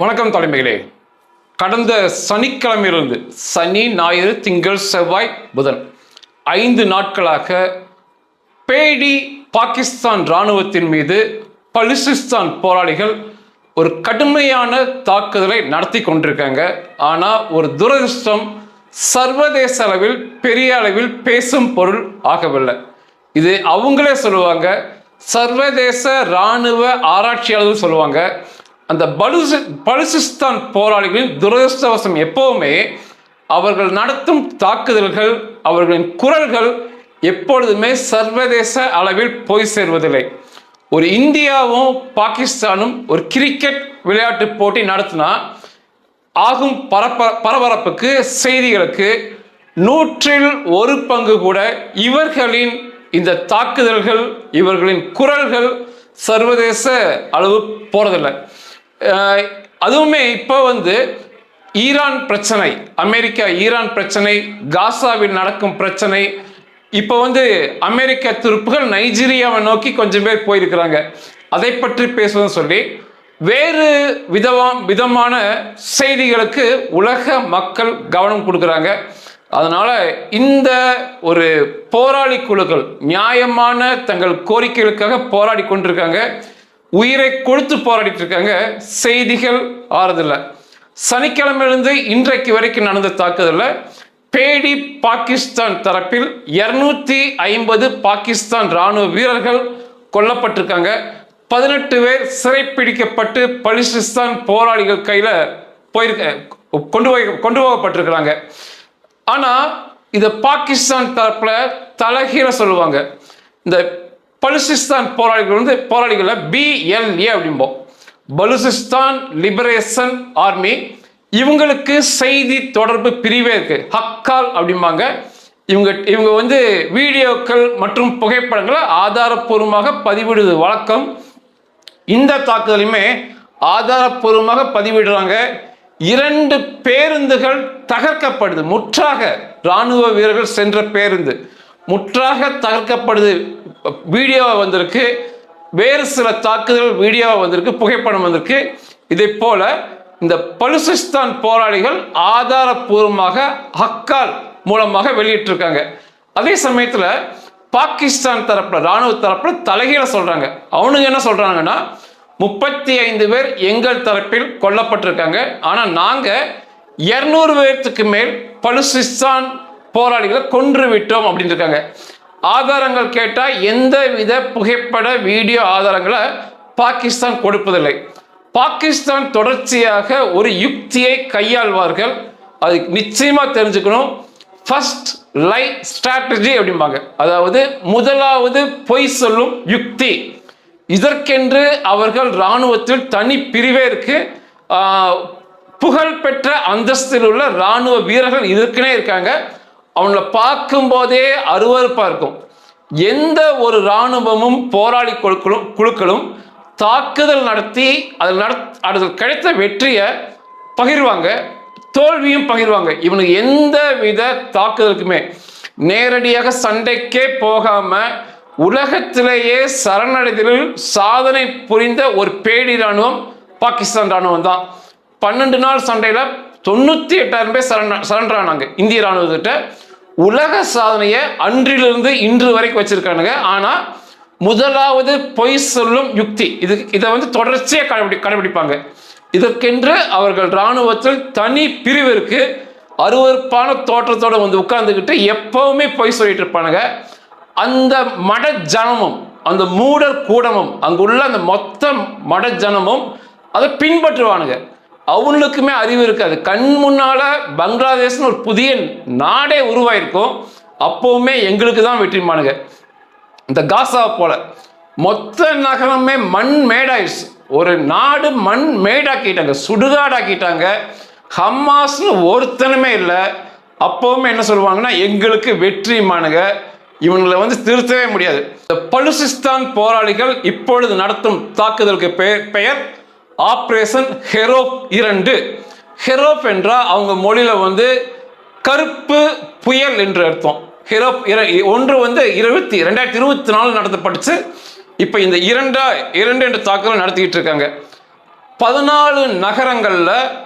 வணக்கம் தலைமைகளே. கடந்த சனிக்கிழமையிலிருந்து சனி ஞாயிறு திங்கள் செவ்வாய் புதன் ஐந்து நாட்களாக பேடி பாகிஸ்தான் இராணுவத்தின் மீது பலிசிஸ்தான் போராளிகள் ஒரு கடுமையான தாக்குதலை நடத்தி கொண்டிருக்காங்க. ஆனால் ஒரு துரதிர்ஷ்டம் சர்வதேச அளவில் பெரிய அளவில் பேசும் பொருள் ஆகவில்லை. இது அவங்களே சொல்லுவாங்க. சர்வதேச இராணுவ ஆராய்ச்சியாளர்கள் சொல்லுவாங்க. அந்த பலுசி பலுசிஸ்தான் போராளிகளின் துரதிருஷ்டவசம் எப்போவுமே அவர்கள் நடத்தும் தாக்குதல்கள் அவர்களின் குரல்கள் எப்பொழுதுமே சர்வதேச அளவில் போய் சேர்வதில்லை. ஒரு இந்தியாவும் பாகிஸ்தானும் ஒரு கிரிக்கெட் விளையாட்டு போட்டி நடத்தினா ஆகும் பரப்ப பரபரப்புக்கு செய்திகளுக்கு நூற்றில் ஒரு பங்கு கூட இவர்களின் இந்த தாக்குதல்கள் இவர்களின் குரல்கள் சர்வதேச அளவு போறதில்லை. அதுவுமே இப்போ வந்து ஈரான் பிரச்சனை அமெரிக்கா ஈரான் பிரச்சனை காசாவில் நடக்கும் பிரச்சனை இப்போ வந்து அமெரிக்க துருப்புகள் நைஜீரியாவை நோக்கி கொஞ்சம் பேர் போயிருக்கிறாங்க. அதை பற்றி பேசுவதும் சொல்லி வேறு விதமா விதமான செய்திகளுக்கு உலக மக்கள் கவனம் கொடுக்குறாங்க. அதனால் இந்த ஒரு போராளி குழுக்கள் நியாயமான தங்கள் கோரிக்கைகளுக்காக போராடி கொண்டிருக்காங்க. உயிரை கொடுத்து போராடிட்டு இருக்காங்க செய்திகள் ஆறுதில்லை. சனிக்கிழமையிலிருந்து இன்றைக்கு வரைக்கும் நடந்த தாக்குதலில். பேடி பாகிஸ்தான் தரப்பில் இருநூத்தி ஐம்பது பாகிஸ்தான் ராணுவ வீரர்கள் கொல்லப்பட்டிருக்காங்க. பதினெட்டு பேர் சிறைப்பிடிக்கப்பட்டு பலிசிஸ்தான் போராளிகள் கையில் போயிருக்க கொண்டு போய் கொண்டு போகப்பட்டிருக்கிறாங்க. ஆனால் இதை பாகிஸ்தான் தரப்பில் தலைகீழ சொல்லுவாங்க. இந்த பலுசிஸ்தான் போராளிகள் வந்து போராளிகளை பிஎல்ஏ அப்படிம்போம். Balochistan liberation army. இவங்களுக்கு செய்தி தொடர்பு பிரிவே இருக்கு. ஹக்கால் அப்படிம்பாங்க. இவங்க இவங்க வந்து வீடியோக்கள் மற்றும் புகைப்படங்களை ஆதாரப்பூர்வமாக பதிவிடுவது வழக்கம். இந்த தாக்குதலையுமே ஆதாரப்பூர்வமாக பதிவிடுறாங்க. இரண்டு பேருந்துகள் தகர்க்கப்படுது. முற்றாக ராணுவ வீரர்கள் சென்ற பேருந்து. முற்றாக தகர்க்கப்படுது. வீடியோ வந்திருக்கு. வேறு சில தாக்குதல் வீடியோ வந்திருக்கு புகைப்படம் வந்திருக்கு. இதை போல இந்த பலுசிஸ்தான் போராளிகள் ஆதாரப்பூர்வமாக ஹக்கால் மூலமாக வெளியிட்டிருக்காங்க. அதே சமயத்தில் பாகிஸ்தான் தரப்புல ராணுவ தரப்புல தலைகீழ சொல்றாங்க. அவனுங்க என்ன சொல்றாங்கன்னா முப்பத்தி ஐந்து பேர் எங்கள் தரப்பில் கொல்லப்பட்டிருக்காங்க. ஆனால் நாங்கள் இருநூறு பேர்த்துக்கு மேல் பலுசிஸ்தான் போராளிகளை கொன்று விட்டோம் அப்படின்னு இருக்காங்க. ஆதாரங்கள் கேட்டால் எந்த வித புகைப்பட வீடியோ ஆதாரங்களை பாகிஸ்தான் கொடுப்பதில்லை. பாகிஸ்தான் தொடர்ச்சியாக ஒரு யுக்தியை கையாள்வார்கள். அது நிச்சயமாக தெரிஞ்சுக்கணும். ஃபர்ஸ்ட் லை ஸ்ட்ராட்டஜி அப்படிம்பாங்க. அதாவது முதலாவது பொய் சொல்லும் யுக்தி. இதற்கென்று அவர்கள் இராணுவத்தில் தனி பிரிவே இருக்கு. புகழ்பெற்ற அந்தஸ்தில் உள்ள இராணுவ வீரர்கள் இதற்குனே இருக்காங்க. அவனை பார்க்கும்போதே அருவருப்பாக இருக்கும். எந்த ஒரு இராணுவமும் போராளி குழுக்களும் குழுக்களும் தாக்குதல் நடத்தி அதில் நட அதில் கிடைத்த வெற்றியை பகிர்வாங்க தோல்வியும் பகிர்வாங்க. இவனுக்கு எந்த வித தாக்குதலுக்குமே நேரடியாக சண்டைக்கே போகாம உலகத்திலேயே சரணடைதலில் சாதனை புரிந்த ஒரு பேடி ராணுவம் பாகிஸ்தான் ராணுவம் தான். பன்னெண்டு நாள் சண்டையில் தொண்ணூற்றி எட்டாயிரம் பேர் சரண சரண்டரானாங்க. இந்திய ராணுவத்திட்ட உலக சாதனையை அன்றிலிருந்து இன்று வரைக்கும் வச்சிருக்கானுங்க. ஆனால் முதலாவது பொய் சொல்லும் யுக்தி. இது இதை வந்து தொடர்ச்சியாக கடைபிடி கடைபிடிப்பாங்க. இதற்கென்று அவர்கள் இராணுவத்தில் தனி பிரிவு இருக்கு. அருவருப்பான தோற்றத்தோடு வந்து உட்கார்ந்துக்கிட்டு எப்பவுமே பொய் சொல்லிட்டு இருப்பானுங்க. அந்த மட ஜனமும் அந்த மூடர் கூடமும் அங்குள்ள அந்த மொத்த மட ஜனமும் அதை பின்பற்றுவானுங்க. அவங்களுக்குமே அறிவு இருக்காது. கண் முன்னால் பங்களாதேஷ்னு ஒரு புதிய நாடே உருவாயிருக்கும். அப்போவுமே எங்களுக்கு தான் வெற்றிமானுங்க. இந்த காசா போல மொத்த நகரமே மண் மேடாயிடுச்சு ஒரு நாடு மண் மேடாக்கிட்டாங்க சுடுகாடாக்கிட்டாங்க. ஹமாஸ்னு ஒருத்தனுமே இல்லை. அப்போவுமே என்ன சொல்லுவாங்கன்னா எங்களுக்கு வெற்றிமானுங்க. இவங்களை வந்து திருத்தவே முடியாது. இந்த பலுசிஸ்தான் போராளிகள் இப்பொழுது நடத்தும் தாக்குதலுக்கு பெயர் பெயர் ஆப்ரேஷன் ஹெரோப் இரண்டு. ஹெரோப் என்றால் அவங்க மொழியில் வந்து கருப்பு புயல் என்று அர்த்தம். ஹெரோப் இர- ஒன்று வந்து இருபத்தி ரெண்டாயிரத்தி இருபத்தி நாலு நடத்தப்பட்டுச்சு. இப்போ இந்த இரண்டா இரண்டு என்ற தாக்குதல் நடத்திக்கிட்டு இருக்காங்க. பதினாலு நகரங்களில்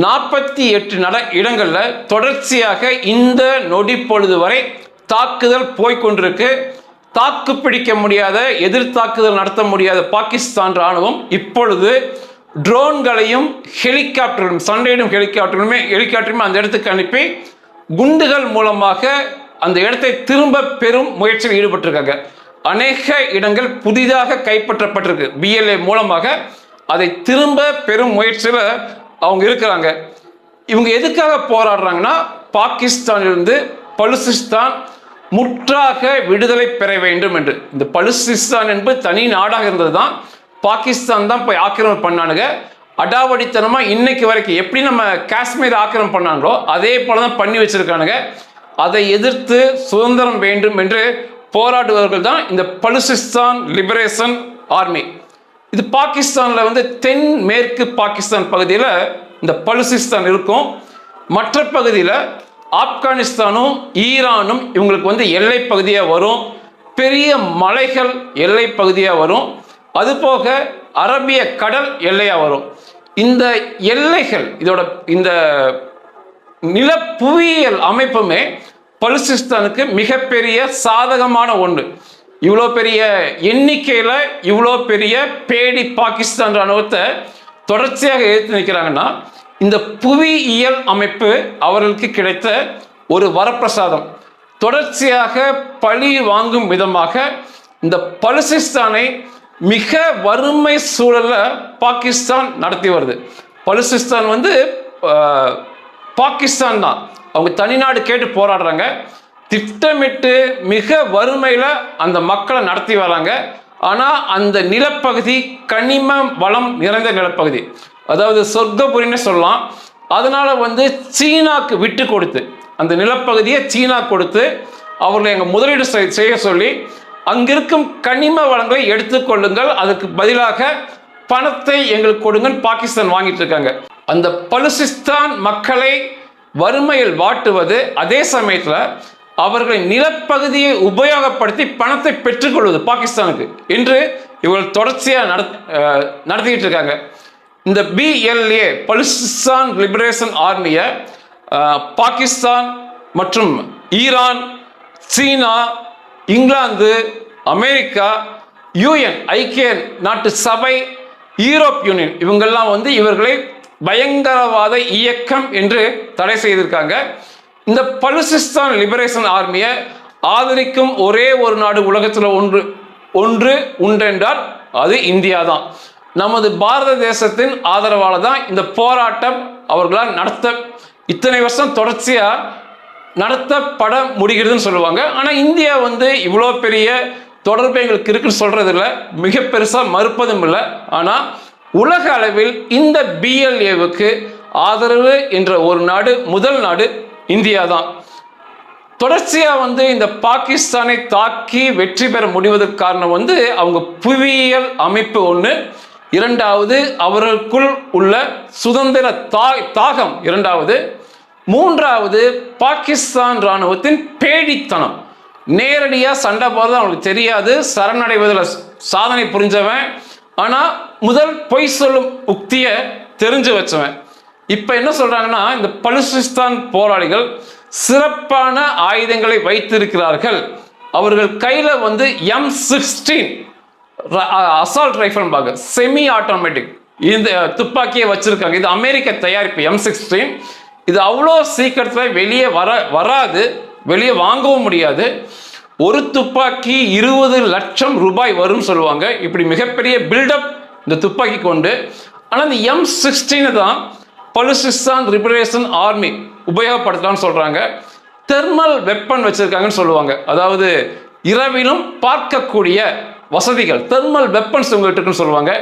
நாற்பத்தி எட்டு நட இடங்களில் தொடர்ச்சியாக இந்த நொடி பொழுது வரை தாக்குதல் போய்க்கொண்டிருக்கு தாக்கு பிடிக்க முடியாத எதிர் தாக்குதல் நடத்த முடியாத பாகிஸ்தான் ராணுவம் இப்பொழுது ட்ரோன்களையும் ஹெலிகாப்டர்களும் சண்டையிடும் ஹெலிகாப்டர்களுமே ஹெலிகாப்டருமே அந்த இடத்துக்கு அனுப்பி குண்டுகள் மூலமாக அந்த இடத்தை திரும்ப பெறும் முயற்சியில் ஈடுபட்டிருக்காங்க. அநேக இடங்கள் புதிதாக கைப்பற்றப்பட்டிருக்கு. பிஎல்ஏ மூலமாக அதை திரும்ப பெறும் முயற்சியில் அவங்க இருக்கிறாங்க. இவங்க எதுக்காக போராடுறாங்கன்னா பாகிஸ்தானிலிருந்து பலுசிஸ்தான் முற்றாக விடுதலை பெற வேண்டும் என்று. இந்த பலுசிஸ்தான் என்பது தனி நாடாக இருந்தது தான் பாகிஸ்தான் தான் போய் ஆக்கிரமிப்பு பண்ணானுங்க. அடாவடித்தனமாக இன்னைக்கு வரைக்கும் எப்படி நம்ம காஷ்மீர் ஆக்கிரமம் பண்ணாங்களோ அதே போல தான் பண்ணி வச்சுருக்கானுங்க. அதை எதிர்த்து சுதந்திரம் வேண்டும் என்று போராடுபவர்கள் தான் இந்த பலுசிஸ்தான் லிபரேஷன் ஆர்மி. இது பாகிஸ்தானில் வந்து தென் மேற்கு பாகிஸ்தான் பகுதியில் இந்த பலுசிஸ்தான் இருக்கும். மற்ற பகுதியில் ஆப்கானிஸ்தானும் ஈரானும் இவங்களுக்கு வந்து எல்லை பகுதியாக வரும். பெரிய மலைகள் எல்லை பகுதியாக வரும். அதுபோக அரபிய கடல் எல்லையாக வரும். இந்த எல்லைகள் இதோட இந்த நில புவியியல் அமைப்புமே பலுசிஸ்தானுக்கு மிகப்பெரிய சாதகமான ஒன்று. இவ்வளோ பெரிய எண்ணிக்கையில் இவ்வளோ பெரிய பேடி பாகிஸ்தான் ராணுவத்தை தொடர்ச்சியாக எதிர்த்து நிற்கிறாங்கன்னா இந்த புவியியல் அமைப்பு அவர்களுக்கு கிடைத்த ஒரு வரப்பிரசாதம். தொடர்ச்சியாக பழி வாங்கும் விதமாக இந்த பலுசிஸ்தானை மிக வறுமை சூழலை பாகிஸ்தான் நடத்தி வருது. பலுசிஸ்தான் வந்து பாகிஸ்தான் தான். அவங்க தனிநாடு கேட்டு போராடுறாங்க. திட்டமிட்டு மிக வறுமையில் அந்த மக்களை நடத்தி வராங்க. ஆனால் அந்த நிலப்பகுதி கனிம வளம் நிறைந்த நிலப்பகுதி. அதாவது சொர்க்கபுரின்னு சொல்லலாம். அதனால் வந்து சீனாக்கு விட்டு கொடுத்து அந்த நிலப்பகுதியை சீனா கொடுத்து அவர்களை எங்கள் முதலீடு செய்ய சொல்லி அங்கிருக்கும் கனிம வளங்களை எடுத்துக்கொள்ளுங்கள் அதுக்கு பதிலாக பணத்தை எங்களுக்கு கொடுங்கன்னு பாகிஸ்தான் வாங்கிட்டு இருக்காங்க. அந்த பலுசிஸ்தான் மக்களை வறுமையில் வாட்டுவது அதே சமயத்தில் அவர்களின் நிலப்பகுதியை உபயோகப்படுத்தி பணத்தை பெற்றுக்கொள்வது பாகிஸ்தானுக்கு. என்று இவர்கள் தொடர்ச்சியாக நட நடத்திக்கிட்டு இருக்காங்க. இந்த பிஎல்ஏ பலுசிஸ்தான் லிபரேஷன் ஆர்மியை பாகிஸ்தான் மற்றும் ஈரான் சீனா இங்கிலாந்து அமெரிக்கா யூஎன் ஐக்கிய நாட்டு சபை யூரோப் யூனியன் இவங்கெல்லாம் வந்து இவர்களை பயங்கரவாத இயக்கம் என்று தடை செய்திருக்காங்க. இந்த பலுசிஸ்தான் லிபரேஷன் ஆர்மியை ஆதரிக்கும் ஒரே ஒரு நாடு உலகத்தில் ஒன்று ஒன்று உண்டென்றால் அது இந்தியா தான் நமது பாரத தேசத்தின் ஆதரவால் தான் இந்த போராட்டம் அவர்களால் நடத்த இத்தனை வருஷம் தொடர்ச்சியாக நடத்தப்பட முடிகிறதுன்னு சொல்லுவாங்க. ஆனால் இந்தியா வந்து இவ்வளோ பெரிய தொடர்பு எங்களுக்கு இருக்குன்னு சொல்கிறதில்ல இல்ல மிக பெருசாக மறுப்பதும் இல்லை. ஆனால் உலக அளவில் இந்த பிஎல்ஏவுக்கு ஆதரவு என்ற ஒரு நாடு முதல் நாடு இந்தியா தான் தொடர்ச்சியாக வந்து இந்த பாகிஸ்தானை தாக்கி வெற்றி பெற முடிவதற்கு காரணம் வந்து அவங்க புவியியல் அமைப்பு ஒன்று இரண்டாவது அவர்களுக்குள் உள்ள சுதந்திர தா தாகம் இரண்டாவது. மூன்றாவது பாகிஸ்தான் இராணுவத்தின் பேடித்தனம் நேரடியாக சண்டை போகிறது அவனுக்கு தெரியாது. சரணடைவதில் சாதனை புரிஞ்சவன். ஆனால் முதல் பொய் சொல்லும் உக்தியை தெரிஞ்சு வச்சவன். இப்போ என்ன சொல்கிறாங்கன்னா இந்த பலுசிஸ்தான் போராளிகள் சிறப்பான ஆயுதங்களை வைத்திருக்கிறார்கள். அவர்கள் கையில் வந்து எம் சிக்ஸ்டீன் அசால்ட் ரைஃபிள் பாங்க செமி ஆட்டோமேட்டிக் இந்த துப்பாக்கியை வச்சுருக்காங்க. இது அமெரிக்க தயாரிப்பு எம் சிக்ஸ்டீன் இது அவ்வளோ சீக்கிரத்தில் வெளியே வர வராது வெளியே வாங்கவும் முடியாது. ஒரு துப்பாக்கி இருபது லட்சம் ரூபாய் வரும்னு சொல்லுவாங்க. இப்படி மிகப்பெரிய பில்டப் இந்த துப்பாக்கி கொண்டு ஆனால் இந்த எம் சிக்ஸ்டீனு தான் பலுசிஸ்தான் லிபரேஷன் ஆர்மி உபயோகப்படுத்தலாம்னு சொல்கிறாங்க தெர்மல் வெப்பன் வச்சுருக்காங்கன்னு சொல்லுவாங்க. அதாவது இரவிலும் பார்க்கக்கூடிய வசதிகள் தெர்மல் வெப்பன்ஸ் உங்கள்கிட்ட இருக்குன்னு சொல்லுவாங்க.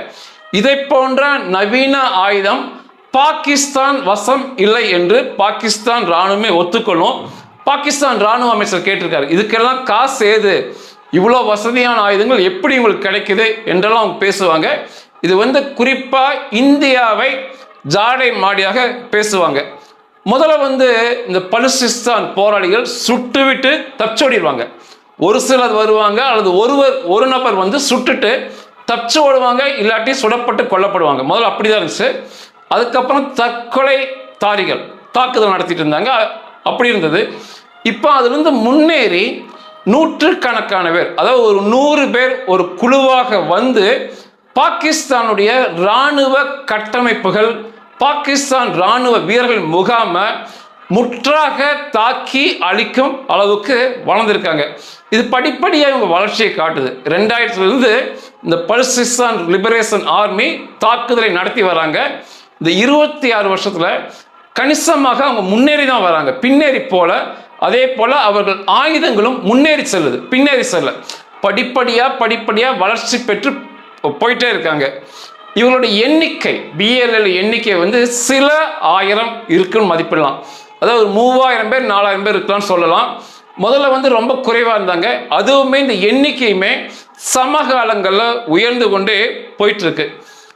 இதை போன்ற நவீன ஆயுதம் பாகிஸ்தான் வசம் இல்லை என்று பாகிஸ்தான் ராணுவமே ஒத்துக்கொள்ளும். பாகிஸ்தான் ராணுவ அமைச்சர் கேட்டிருக்காரு இதுக்கெல்லாம் காசு ஏது இவ்வளோ வசதியான ஆயுதங்கள் எப்படி உங்களுக்கு கிடைக்குது? என்றெல்லாம் அவங்க பேசுவாங்க. இது வந்து குறிப்பாக இந்தியாவை ஜாடை மாடியாக பேசுவாங்க. முதல்ல வந்து இந்த பலுசிஸ்தான் போராளிகள் சுட்டுவிட்டு தப்பிச்சோடிடுவாங்க. ஒரு சிலர் வருவாங்க அல்லது ஒருவர் ஒரு நபர் வந்து சுட்டுட்டு தப்பிச்சு ஓடுவாங்க இல்லாட்டி சுடப்பட்டு கொல்லப்படுவாங்க. முதல்ல அப்படிதான் இருந்துச்சு. அதுக்கப்புறம் தற்கொலை தாரிகள் தாக்குதல் நடத்திட்டு இருந்தாங்க அப்படி இருந்தது. இப்போ அதுலேருந்து முன்னேறி நூற்றுக்கணக்கான பேர் அதாவது ஒரு நூறு பேர் ஒரு குழுவாக வந்து பாகிஸ்தானுடைய இராணுவ கட்டமைப்புகள் பாகிஸ்தான் இராணுவ வீரர்கள் முகாமை முற்றாக தாக்கி அழிக்கும் அளவுக்கு வளர்ந்துருக்காங்க. இது படிப்படியாக இவங்க வளர்ச்சியை காட்டுது. ரெண்டாயிரத்துலேருந்து இந்த பல்சிஸ்தான் லிபரேஷன் ஆர்மி தாக்குதலை நடத்தி வராங்க. இந்த இருபத்தி ஆறு வருஷத்தில் கணிசமாக அவங்க முன்னேறி தான் வராங்க. பின்னேறி போல அதே போல அவர்கள் ஆயுதங்களும் முன்னேறி செல்லுது. பின்னேறி செல்ல. படிப்படியாக படிப்படியாக வளர்ச்சி பெற்று போயிட்டே இருக்காங்க. இவங்களுடைய எண்ணிக்கை பிஎல்எல் எண்ணிக்கை வந்து சில ஆயிரம் இருக்குன்னு மதிப்பிடலாம். அதாவது ஒரு மூவாயிரம் பேர் நாலாயிரம் பேர் இருக்கலாம்னு சொல்லலாம். முதல்ல வந்து ரொம்ப குறைவாக இருந்தாங்க. அதுவுமே இந்த எண்ணிக்கையுமே சமகாலங்களில் உயர்ந்து கொண்டே போயிட்டுருக்கு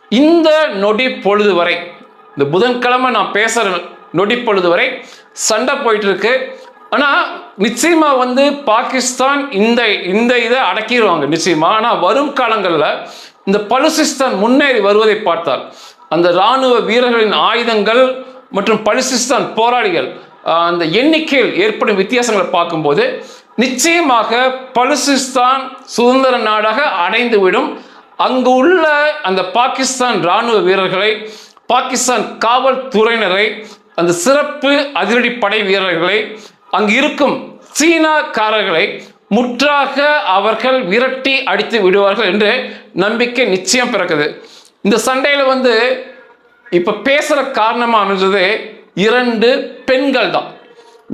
இந்த நொடி பொழுது வரை இந்த புதன்கிழமை நான் பேசுகிற நொடி பொழுது வரை சண்டை போயிட்டு இருக்கு ஆனால் நிச்சயமாக வந்து பாகிஸ்தான் இந்த இந்த இதை அடக்கிடுவாங்க நிச்சயமாக ஆனால் வரும் காலங்களில் இந்த பலுசிஸ்தான் முன்னேறி வருவதை பார்த்தால் அந்த இராணுவ வீரர்களின் ஆயுதங்கள் மற்றும் பலுசிஸ்தான் போராளிகள் அந்த எண்ணிக்கையில் ஏற்படும் வித்தியாசங்களை பார்க்கும்போது நிச்சயமாக பலுசிஸ்தான் சுதந்திர நாடாக அடைந்துவிடும். அங்கு உள்ள அந்த பாகிஸ்தான் இராணுவ வீரர்களை பாகிஸ்தான் காவல்துறையினரை அந்த சிறப்பு அதிரடி படை வீரர்களை அங்கு இருக்கும் சீனாக்காரர்களை முற்றாக அவர்கள் விரட்டி அடித்து விடுவார்கள் என்று நம்பிக்கை நிச்சயம் பிறக்குது. இந்த சண்டையில் வந்து இப்போ பேசுகிற காரணமாக அமைஞ்சது இரண்டு பெண்கள் தான்.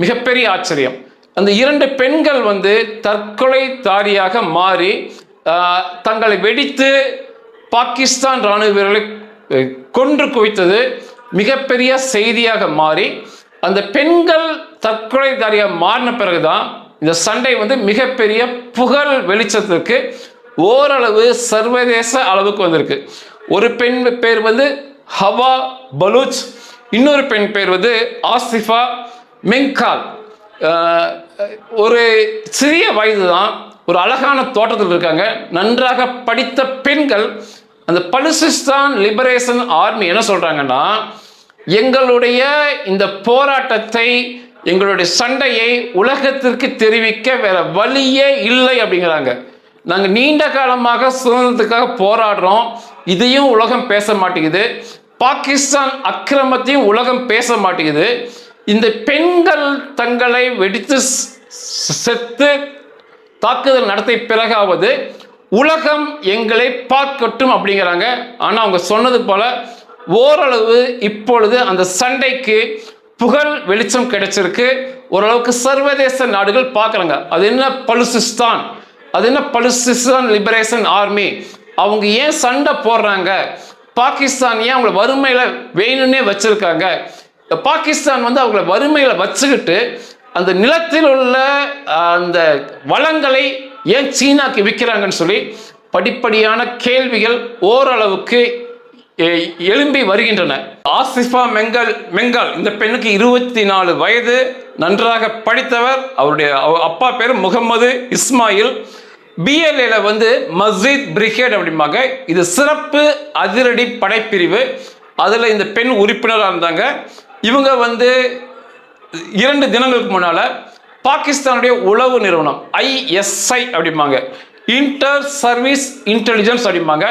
மிகப்பெரிய ஆச்சரியம். அந்த இரண்டு பெண்கள் வந்து தற்கொலை தாரியாக மாறி தங்களை வெடித்து பாகிஸ்தான் ராணுவ வீரர்களை கொன்று குவித்தது மிகப்பெரிய செய்தியாக மாறி அந்த பெண்கள் தற்கொலை தாரியாக மாறின பிறகுதான் இந்த சண்டை வந்து மிகப்பெரிய புகழ் வெளிச்சத்திற்கு ஓரளவு சர்வதேச அளவுக்கு வந்திருக்கு. ஒரு பெண் பேர் வந்து ஹவா பலூச் இன்னொரு பெண் பேர் வந்து ஆசிஃபா மெங்கால். ஒரு சிறிய வயது தான் ஒரு அழகான தோட்டத்தில் இருக்காங்க. நன்றாக படித்த பெண்கள் அந்த பலுசிஸ்தான் லிபரேஷன் ஆர்மி என்ன சொல்றாங்கன்னா எங்களுடைய இந்த போராட்டத்தை எங்களுடைய சண்டையை உலகத்திற்கு தெரிவிக்க வேற வழியே இல்லை அப்படிங்கிறாங்க. நாங்கள் நீண்ட காலமாக சுதந்திரத்துக்காக போராடுறோம். இதையும் உலகம் பேச மாட்டேங்குது. பாகிஸ்தான் அக்கிரமத்தையும் உலகம் பேச மாட்டேங்குது. இந்த பெண்கள் தங்களை வெடித்து செத்து தாக்குதல் நடத்திய பிறகாவது உலகம் எங்களை பார்க்கட்டும் அப்படிங்கிறாங்க. ஆனால் அவங்க சொன்னது போல ஓரளவு இப்பொழுது அந்த சண்டைக்கு புகழ் வெளிச்சம் கிடைச்சிருக்கு. ஓரளவுக்கு சர்வதேச நாடுகள் பார்க்குறாங்க. அது என்ன பலுசிஸ்தான்? அது என்ன பலுசிஸ்தான் லிபரேஷன் ஆர்மி? அவங்க ஏன் சண்டை போடுறாங்க? பாகிஸ்தான் ஏன் அவங்கள வறுமையில் வேணும்னே வச்சிருக்காங்க? பாகிஸ்தான் வந்து அவங்கள வறுமையில் வச்சுக்கிட்டு அந்த நிலத்தில் உள்ள அந்த வளங்களை ஏன் சீனாக்கு விற்கிறாங்கன்னு சொல்லி படிப்படியான கேள்விகள் ஓரளவுக்கு எ- எழும்பி வருகின்றன. ஆசிஃபா மெங்கல் மெங்கால் இந்த பெண்ணுக்கு இருபத்தி நாலு வயது நன்றாக படித்தவர் அவருடைய அவ- அப்பா பேர் முகமது இஸ்மாயில். பிஎல்ஏல வந்து மஸ்ஜித் பிரிகேட் அப்படிம்பாங்க. இது சிறப்பு அதிரடி படைப்பிரிவு. அதில் இந்த பெண் உறுப்பினராக இருந்தாங்க. இவங்க வந்து இரண்டு தினங்களுக்கு முன்னால் பாகிஸ்தானுடைய உளவு நிறுவனம் ஐஎஸ்ஐ அப்படிம்பாங்க. இன்டர் சர்வீஸ் இன்டெலிஜென்ஸ் அப்படிம்பாங்க.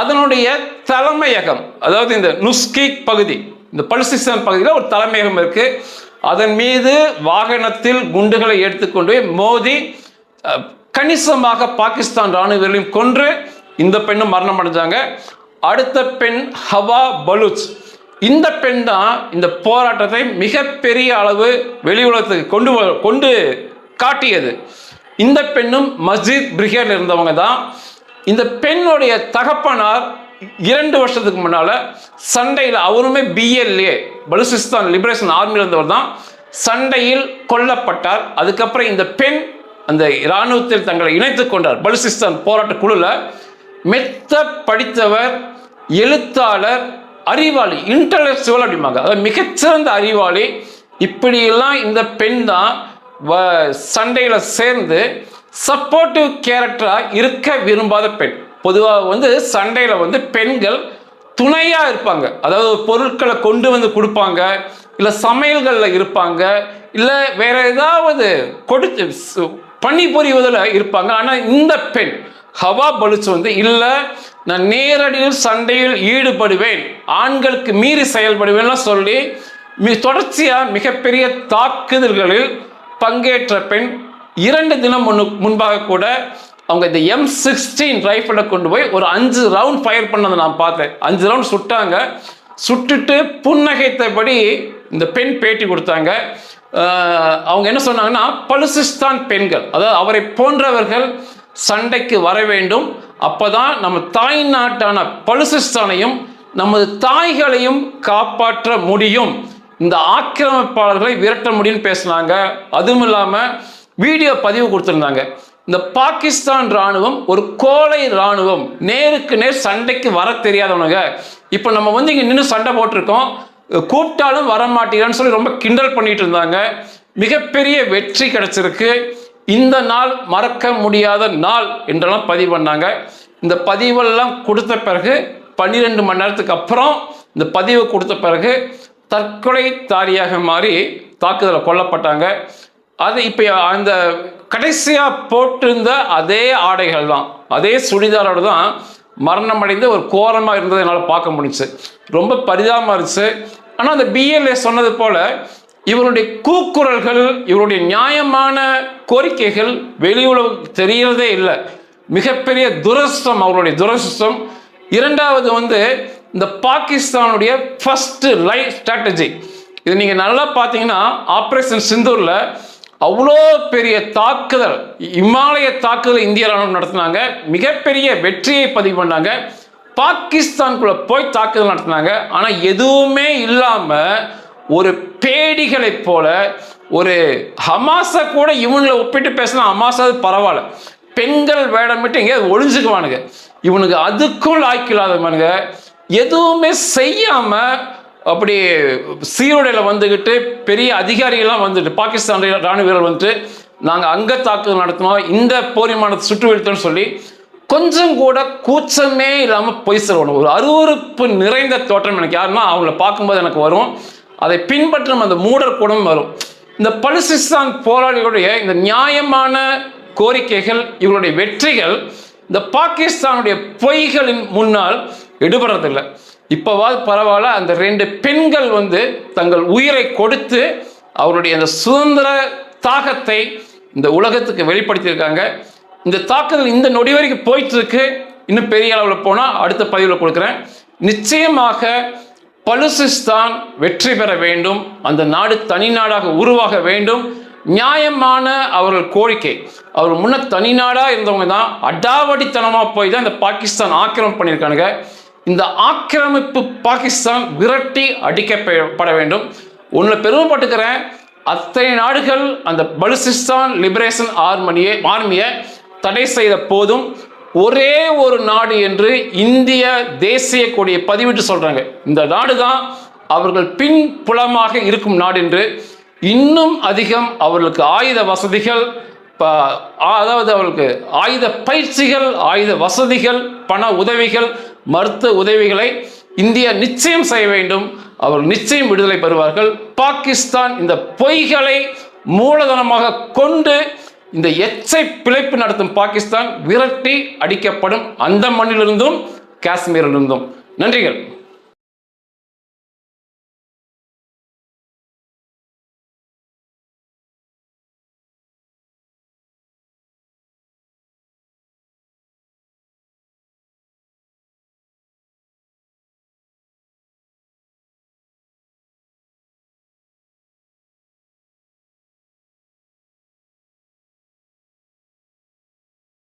அதனுடைய தலைமையகம் அதாவது இந்த நுஸ்கிக் பகுதி இந்த பலுசிஸ்தான் பகுதியில் ஒரு தலைமையகம் இருக்கு. அதன் மீது வாகனத்தில் குண்டுகளை எடுத்துக்கொண்டு மோதி கணிசமாக பாகிஸ்தான் ராணுவ கொன்று இந்த பெண்ணும் மரணம் அடைஞ்சாங்க. அடுத்த பெண் ஹவா பலூச். இந்த பெண் தான் இந்த போராட்டத்தை மிகப்பெரிய அளவு வெளி உலகத்துக்கு கொண்டு வ- கொண்டு காட்டியது. இந்த பெண்ணும் மஸ்ஜித் பிரிகேட்ல இருந்தவங்க தான். இந்த பெண்ணுடைய தகப்பனார் இரண்டு வருஷத்துக்கு முன்னால சண்டையில் அவருமே பிஎல்ஏ பலுசிஸ்தான் லிபரேஷன் ஆர்மியில் இருந்தவர் தான். சண்டையில் கொல்லப்பட்டார். அதுக்கப்புறம் இந்த பெண் அந்த இராணுவத்தில் தங்களை இணைத்துக் கொண்டார். பலுசிஸ்தான் போராட்ட குழுல. மெத்த படித்தவர் எழுத்தாளர் அறிவாளி இன்டலெக்சுவல் அப்படிம்பாங்க. அதாவது மிகச்சிறந்த அறிவாளி. இப்படியெல்லாம் இந்த பெண் தான் வ- சேர்ந்து சப்போர்ட்டிவ் கேரக்டராக இருக்க விரும்பாத பெண். பொதுவாக வந்து சண்டையில் வந்து பெண்கள் துணையாக இருப்பாங்க. அதாவது பொருட்களை கொண்டு வந்து கொடுப்பாங்க இல்லை சமையல்களில் இருப்பாங்க இல்லை வேற ஏதாவது கொடுத்து சு- பணிபுரிவதில் இருப்பாங்க. ஆனால் இந்த பெண் ஹவா பலுச் வந்து இல்லை நான் நேரடியில் சண்டையில் ஈடுபடுவேன். ஆண்களுக்கு மீறி செயல்படுவேன்லாம் சொல்லி தொடர்ச்சியாக மிகப்பெரிய தாக்குதல்களில் பங்கேற்ற பெண் இரண்டு தினம் முன்னு முன்பாக கூட அவங்க இந்த எம் சிக்ஸ்டீன் ரைஃபிளை கொண்டு போய் ஒரு அஞ்சு ரவுண்ட் ஃபயர் பண்ணதை நான் பார்த்தேன். அஞ்சு ரவுண்ட் சுட்டாங்க. சுட்டுட்டு புன்னகைத்தபடி இந்த பெண் பேட்டி கொடுத்தாங்க. அவங்க என்ன சொன்னாங்கன்னா பலுசிஸ்தான் பெண்கள் அதாவது அவரை போன்றவர்கள் சண்டைக்கு வர வேண்டும். அப்போதான் நம்ம தாய் நாட்டான பலுசிஸ்தானையும் நமது தாய்களையும் காப்பாற்ற முடியும். இந்த ஆக்கிரமிப்பாளர்களை விரட்ட முடியும்னு பேசினாங்க. அதுவும் இல்லாமல் வீடியோ பதிவு கொடுத்துருந்தாங்க. இந்த பாகிஸ்தான் ராணுவம் ஒரு கோழை ராணுவம் நேருக்கு நேர் சண்டைக்கு வர தெரியாதவனுங்க. இப்போ நம்ம வந்து இங்கே நின்று சண்டை போட்டிருக்கோம். கூப்பிட்டாலும் வர மாட்டேங்கிறான்னு சொல்லி ரொம்ப கிண்டல் பண்ணிட்டு இருந்தாங்க. மிகப்பெரிய வெற்றி கிடைச்சிருக்கு. இந்த நாள் மறக்க முடியாத நாள் என்றெல்லாம் பதிவு பண்ணாங்க. இந்த பதிவெல்லாம் கொடுத்த பிறகு பன்னிரெண்டு மணி நேரத்துக்கு அப்புறம் இந்த பதிவு கொடுத்த பிறகு தற்கொலை தாரியாக மாறி தாக்குதலை கொல்லப்பட்டாங்க. அது இப்போ அந்த கடைசியாக போட்டிருந்த அதே ஆடைகள் தான். அதே சுடிதாரோடு தான் மரணம் அடைந்து ஒரு கோரமாக இருந்ததை என்னால் பார்க்க முடிஞ்சுச்சு. ரொம்ப பரிதாபமாக இருந்துச்சு. ஆனால் அந்த பிஎல்ஏ சொன்னது போல் இவருடைய கூக்குரல்கள் இவருடைய நியாயமான கோரிக்கைகள் வெளியுலகு தெரியறதே இல்லை. மிகப்பெரிய துரஸ்தம் அவருடைய துரஸ்தம். இரண்டாவது வந்து இந்த பாகிஸ்தானுடைய ஃபஸ்ட்டு லைஃப் ஸ்ட்ராட்டஜி இது நீங்கள் நல்லா பார்த்தீங்கன்னா ஆப்ரேஷன் சிந்தூரில் அவ்வளோ பெரிய தாக்குதல் இமாலய தாக்குதல் இந்திய ராணுவம் நடத்தினாங்க. மிகப்பெரிய வெற்றியை பதிவு பண்ணாங்க. பாகிஸ்தான்குள்ளே போய் தாக்குதல் நடத்தினாங்க. ஆனால் எதுவுமே இல்லாமல் ஒரு பேடிகளைப் போல ஒரு ஹமாஸை கூட இவங்களை ஒப்பிட்டு பேசினா ஹமாஸாவது பரவாயில்ல. பெண்கள் வேடமிட்டு எங்கேயாவது ஒழிஞ்சுக்குவானுங்க இவனுக்கு அதுக்கும் லாய்க்கில்லாதவனுங்க எதுவுமே செய்யாம அப்படி சீருடையில் வந்துக்கிட்டு பெரிய அதிகாரிகள்லாம் வந்துட்டு பாகிஸ்தான் ராணுவ வீரர் வந்துட்டு நாங்கள் அங்கே தாக்குதல் நடத்தினோம் இந்த போரிமானத்தை சுட்டு வீழ்த்தோம்னு சொல்லி கொஞ்சம் கூட கூச்சமே இல்லாமல் பொய் சொல்லணும் ஒரு அருவருப்பு நிறைந்த தோற்றம் எனக்கு. யாருன்னா அவங்கள பார்க்கும்போது எனக்கு வரும். அதை பின்பற்றும் அந்த மூடர் கூடம் வரும். இந்த பலுசிஸ்தான் போராளிகளுடைய இந்த நியாயமான கோரிக்கைகள் இவருடைய வெற்றிகள் இந்த பாகிஸ்தானுடைய பொய்களின் முன்னால் எடுபடுறதில்லை. இப்போவாது பரவாயில்ல அந்த ரெண்டு பெண்கள் வந்து தங்கள் உயிரை கொடுத்து அவருடைய அந்த சுதந்திர தாகத்தை இந்த உலகத்துக்கு வெளிப்படுத்தியிருக்காங்க. இந்த தாக்குதல் இந்த நொடி வரைக்கும் போயிட்டு இருக்கு. இன்னும் பெரிய அளவில் போனால் அடுத்த பதிவில் கொடுக்குறேன். நிச்சயமாக பலுசிஸ்தான் வெற்றி பெற வேண்டும். அந்த நாடு தனி நாடாக உருவாக வேண்டும். நியாயமான அவர்கள் கோரிக்கை. அவர் முன்ன தனி நாடாக இருந்தவங்க தான். அடாவடித்தனமாக போய் தான் இந்த பாகிஸ்தான் ஆக்கிரமிப்பு பண்ணியிருக்கானுங்க. இந்த ஆக்கிரமிப்பு பாகிஸ்தான் விரட்டி அடிக்கப்பட வேண்டும். ஒன்று பெருமைப்பட்டுக்கிறேன் அத்தனை நாடுகள் அந்த பலுசிஸ்தான் லிபரேஷன் ஆர்மனியை ஆர்மியை தடை செய்த போதும் ஒரே ஒரு நாடு என்று இந்திய தேசிய கொடியை பதிவிட்டு சொல்றாங்க. இந்த நாடு தான் அவர்கள் பின்புலமாக இருக்கும் நாடு என்று இன்னும் அதிகம் அவர்களுக்கு ஆயுத வசதிகள் ப- அதாவது அவர்களுக்கு ஆயுத பயிற்சிகள் ஆயுத வசதிகள் பண உதவிகள் மருத்துவ உதவிகளை இந்தியா நிச்சயம் செய்ய வேண்டும். அவர்கள் நிச்சயம் விடுதலை பெறுவார்கள். பாகிஸ்தான் இந்த பொய்களை மூலதனமாக கொண்டு இந்த எச்சை பிழைப்பு நடத்தும் பாகிஸ்தான் விரட்டி அடிக்கப்படும் அந்த மண்ணிலிருந்தும் காஷ்மீரிலிருந்தும். நன்றிகள்.